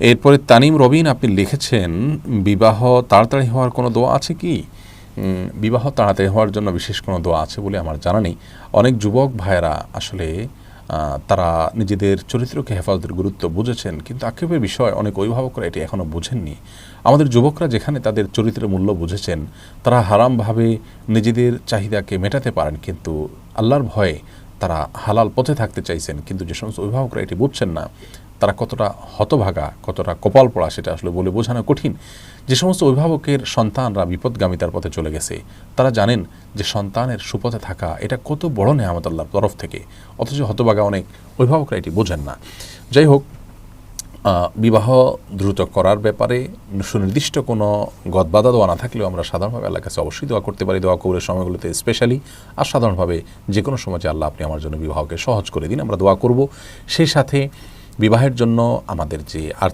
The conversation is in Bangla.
এরপরে তানিম রবিন, আপনি লিখেছেন, বিবাহ তাড়াতাড়ি হওয়ার কোনো দোয়া আছে কি? বিবাহ তাড়াতাড়ি হওয়ার জন্য বিশেষ কোনো দোয়া আছে বলে আমার জানা নেই। অনেক যুবক ভাইয়েরা আসলে তারা নিজেদের চরিত্রকে হেফাজতের গুরুত্ব বুঝেছেন, কিন্তু আক্ষেপের বিষয়, অনেক অভিভাবকরা এটি এখনও বুঝেননি। আমাদের যুবকরা যেখানে তাদের চরিত্রের মূল্য বুঝেছেন, তারা হারামভাবে নিজেদের চাহিদাকে মেটাতে পারেন, কিন্তু আল্লাহর ভয়ে তারা হালাল পথে থাকতে চাইছেন, কিন্তু যে সমস্ত অভিভাবকরা এটি বুঝছেন না তারা কতটা হতভাগা, কতটা কপাল পড়া সেটা আসলে বলে বোঝানো কঠিন। যে সমস্ত অভিভাবকের সন্তানরা বিপদগামিতার পথে চলে গেছে, তারা জানেন যে সন্তানের সুপথে থাকা এটা কত বড় নেয়ামত আল্লাহর তরফ থেকে। অথচ হতভাগা অনেক অভিভাবকরা এটি বোঝেন না। যাই হোক বিবাহ দ্রুত করার ব্যাপারে সুনির্দিষ্ট কোনো গদবাধা দোয়া না থাকলেও আমরা সাধারণভাবে আল্লাহর কাছে অবশ্যই দোয়া করতে পারি। দোয়া কবরের সময়গুলোতে স্পেশালি আর সাধারণভাবে যে কোনো সময় যে আল্লাহ আপনি আমার জন্য বিবাহকে সহজ করে দিন, আমরা দোয়া করব। সেই সাথে বিবাহের জন্য আমাদের যে আর